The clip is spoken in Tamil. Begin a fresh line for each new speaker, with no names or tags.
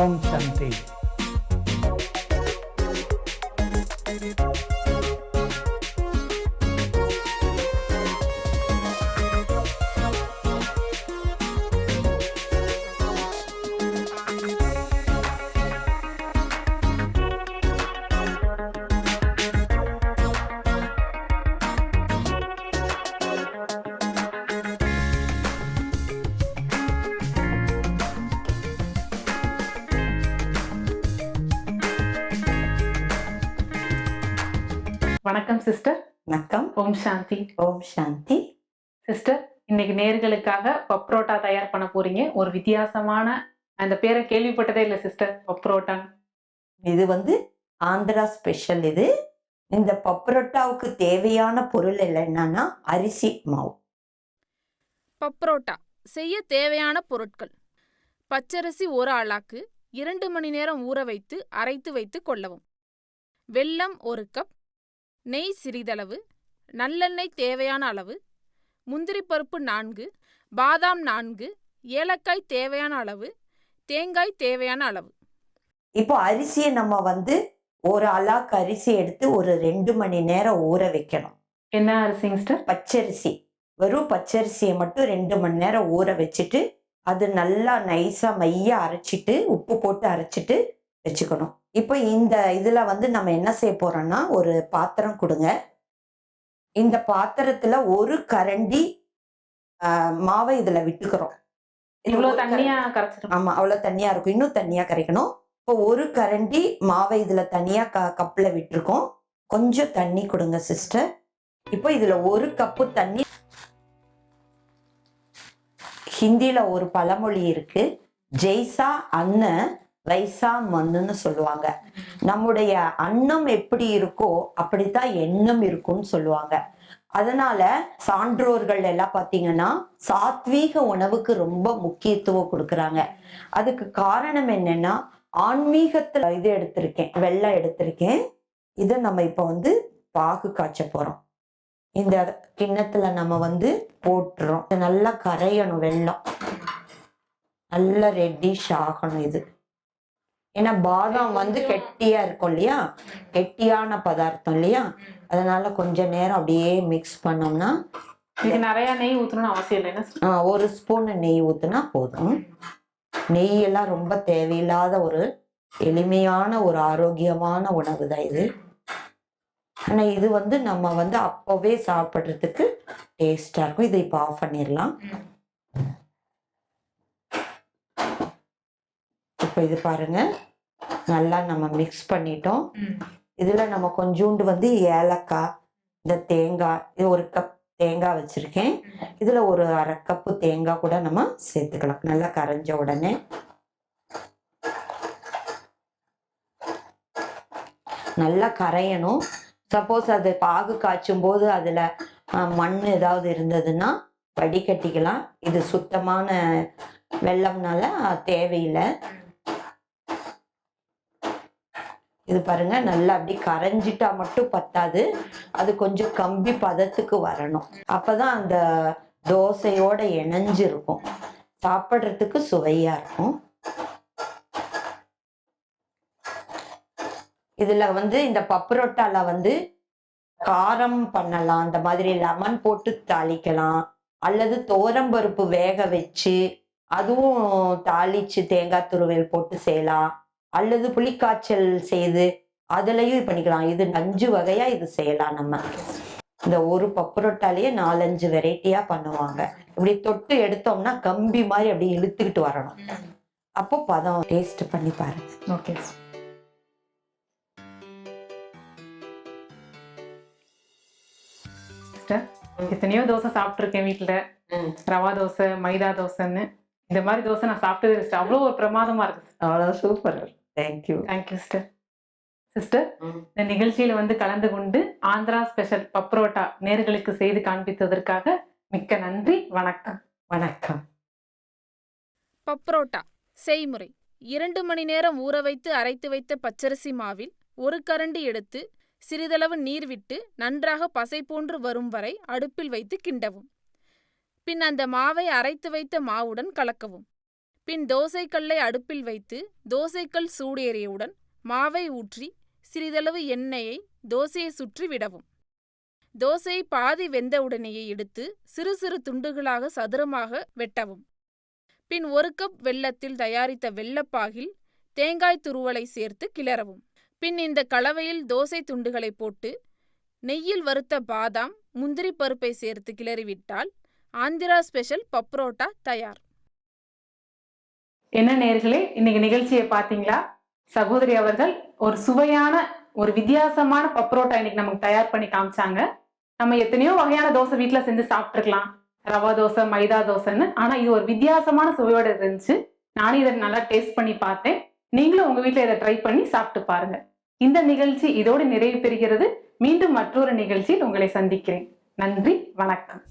ஓம் சாந்தி
வணக்கம் சிஸ்டர்
வணக்கம்.
ஓம் சாந்தி.
ஓம் சாந்தி.
சிஸ்டர் இன்னைக்கு நேர்களுக்காக பப்ரோட்டா தயார் பண்ண போறீங்க. ஒரு வித்தியாசமான அந்த பேரை கேள்விப்பட்டதே இல்லை சிஸ்டர் பப்ரோட்டா.
இது வந்து ஆந்திரா ஸ்பெஷல் இது. இந்த பப்ரோட்டாவுக்கு தேவையான பொருள் எல்லாம் என்னன்னா அரிசி மாவு.
பப்ரோட்டா செய்ய தேவையான பொருட்கள். பச்சரிசி ஒரு ஆளாக்கு இரண்டு மணி நேரம் ஊற வைத்து அரைத்து வைத்து கொள்ளவும். வெல்லம் ஒரு கப் நெய் சிறிதளவு நல்லெண்ணெய் தேவையான அளவு முந்திரி பருப்பு நான்கு பாதாம் நான்கு ஏலக்காய் தேவையான அளவு தேங்காய் தேவையான அளவு.
இப்போ அரிசியை நம்ம வந்து ஒரு அலாக்கு அரிசி எடுத்து ஒரு ரெண்டு மணி நேரம் ஊற வைக்கணும்.
என்ன அரிசிங்க சிஸ்டர்
பச்சரிசி. வெறும் பச்சரிசியை மட்டும் ரெண்டு மணி நேரம் ஊற வச்சுட்டு அது நல்லா நைஸா மைய அரைச்சிட்டு உப்பு போட்டு அரைச்சிட்டு வச்சுக்கணும். இப்போ இந்த இதுல வந்து நம்ம என்ன செய்ய போறோம்னா ஒரு பாத்திரம் கொடுங்க. இந்த பாத்திரத்துல ஒரு கரண்டி மாவை இதுல விட்டுக்கிறோம். இது
இவ்வளவு
ஒரு
தண்ணியா கரைச்சிடும்
ஆமா அவ்வளவு தண்ணியா இருக்கும். இன்னும் தண்ணியா கரைக்கணும். இப்போ ஒரு கரண்டி மாவை இதுல தனியா க கப்ல விட்டுருக்கோம். கொஞ்சம் தண்ணி கொடுங்க சிஸ்டர். இப்போ இதுல ஒரு கப்பு தண்ணி ஹிந்தில ஒரு பழமொழி இருக்கு. ஜெய்சா அண்ணன் வைசா மண்ணுன்னு சொல்லுவாங்க. நம்முடைய அன்னம் எப்படி இருக்கோ அப்படித்தான் எண்ணம் இருக்கும்னு சொல்லுவாங்க. அதனால சான்றோர்கள் எல்லாம் பாத்தீங்கன்னா சாத்வீக உணவுக்கு ரொம்ப முக்கியத்துவம் கொடுக்கறாங்க. அதுக்கு காரணம் என்னன்னா ஆன்மீகத்துல இது எடுத்திருக்கேன் வெள்ளம் எடுத்திருக்கேன். இதை நம்ம இப்ப வந்து பாகு காய்ச்ச போறோம். இந்த கிண்ணத்துல நம்ம வந்து போட்டுறோம். நல்லா கரையணும் வெள்ளம். நல்லா ரெட்டிஷ் ஆகணும் இது. ஏன்னா பாதாம் வந்து கெட்டியா இருக்கும் இல்லையா? கெட்டியான பதார்த்தம் இல்லையா? அதனால கொஞ்ச நேரம் அப்படியே மிக்ஸ் பண்ணோம்னா
நிறைய நெய் ஊத்தணும்னு அவசியம் இல்லை. என்ன sister?
ஆ, ஒரு ஸ்பூன் நெய் ஊத்துனா போதும். நெய் எல்லாம் ரொம்ப தேவையில்லாத ஒரு எளிமையான ஒரு ஆரோக்கியமான உணவு தான் இது. ஆனா இது வந்து நம்ம வந்து அப்பவே சாப்பிட்றதுக்கு டேஸ்டா இருக்கும். இதை இப்போ ஆஃப் பண்ணிடலாம். இப்போ இது பாருங்க. நல்லா நம்ம மிக்ஸ் பண்ணிட்டோம். இதுல நம்ம கொஞ்சோண்டு வந்து ஏலக்காய் இந்த தேங்காய் இது ஒரு கப் தேங்காய் வச்சிருக்கேன். இதுல ஒரு அரை கப்பு தேங்காய் கூட நம்ம சேர்த்துக்கலாம். நல்லா கரைஞ்ச உடனே. நல்லா கரையணும். சப்போஸ் அது பாகு காய்ச்சும் போது அதுல மண் ஏதாவது இருந்ததுன்னா வடிகட்டிக்கலாம். இது சுத்தமான வெள்ளம்னால தேவையில்லை. இது பாருங்க நல்லா அப்படி கரைஞ்சிட்டா மட்டும் பத்தாது. அது கொஞ்சம் கம்பி பதத்துக்கு வரணும். அப்பதான் அந்த தோசையோட இணைஞ்சிருக்கும் சாப்பிட்றதுக்கு சுவையா இருக்கும். இதுல வந்து இந்த பப்புரொட்டால வந்து காரம் பண்ணலாம். அந்த மாதிரி லெமன் போட்டு தாளிக்கலாம். அல்லது தோரம்பருப்பு வேக வச்சு அதுவும் தாளிச்சு தேங்காய் துருவல் போட்டு செய்யலாம். அல்லது புளிக்காய்ச்சல் செய்து அதுலயும் பண்ணிக்கலாம். இது அஞ்சு வகையா இது செய்யலாம் நம்ம. இந்த ஒரு பப்புரோட்டாலேயே நாலஞ்சு வெரைட்டியா பண்ணுவாங்க. இப்படி தொட்டு எடுத்தோம்னா கம்பி மாதிரி அப்படி இழுத்துக்கிட்டு வரணும். அப்போ பதம் டேஸ்ட் பண்ணி பாருங்க.
ஓகே எத்தனையோ தோசை சாப்பிட்ருக்கேன் வீட்டில் ரவா தோசை மைதா தோசைன்னு. இந்த மாதிரி தோசை நான் சாப்பிட்டது அவ்வளோ ஒரு பிரமாதமா இருக்கு
அவ்வளோ super thank you
thank you sister sister இந்த நிகழ்ச்சியில வந்து கலந்து கொண்டு ஆந்திரா ஸ்பெஷல் பப்ரோட்டா நேர்களுக்கு செய்து காண்பித்ததற்காக மிக்க நன்றி. வணக்கம்.
வணக்கம்.
பப்ரோட்டா செய்முறை. இரண்டு மணி நேரம் ஊற வைத்து அரைத்து வைத்த பச்சரிசி மாவில் ஒரு கரண்டி எடுத்து சிறிதளவு நீர் விட்டு நன்றாக பசை போன்று வரும் வரை அடுப்பில் வைத்து கிண்டவும். பின் அந்த மாவை அரைத்து வைத்த மாவுடன் கலக்கவும். பின் தோசைக்கல்லை அடுப்பில் வைத்து தோசைக்கல் சூடேறியவுடன் மாவை ஊற்றி சிறிதளவு எண்ணெயை தோசையை சுற்றி விடவும். தோசை பாதி வெந்தவுடனேயே எடுத்து சிறு சிறு துண்டுகளாக சதுரமாக வெட்டவும். பின் ஒரு கப் வெள்ளத்தில் தயாரித்த வெள்ளப்பாகில் தேங்காய் துருவலை சேர்த்து கிளறவும். பின் இந்த கலவையில் தோசை துண்டுகளை போட்டு நெய்யில் வறுத்த பாதாம் முந்திரி பருப்பை சேர்த்து கிளறிவிட்டால் ஆந்திரா ஸ்பெஷல் பப்ரோட்டா தயார்.
என்ன நேர்களே இன்னைக்கு நிகழ்ச்சியை பார்த்தீங்களா? சகோதரி அவர்கள் ஒரு சுவையான ஒரு வித்தியாசமான பப்ரோட்டா இன்னைக்கு நமக்கு தயார் பண்ணி காமிச்சாங்க. நம்ம எத்தனையோ வகையான தோசை வீட்டில் செஞ்சு சாப்பிட்ருக்கலாம் ரவா தோசை மைதா தோசைன்னு. ஆனால் இது ஒரு வித்தியாசமான சுவையோட இருந்துச்சு. நானும் இதை நல்லா டேஸ்ட் பண்ணி பார்த்தேன். நீங்களும் உங்கள் வீட்டில் இதை ட்ரை பண்ணி சாப்பிட்டு பாருங்க. இந்த நிகழ்ச்சி இதோடு நிறைவு பெறுகிறது. மீண்டும் மற்றொரு நிகழ்ச்சியில் உங்களை சந்திக்கிறேன். நன்றி வணக்கம்.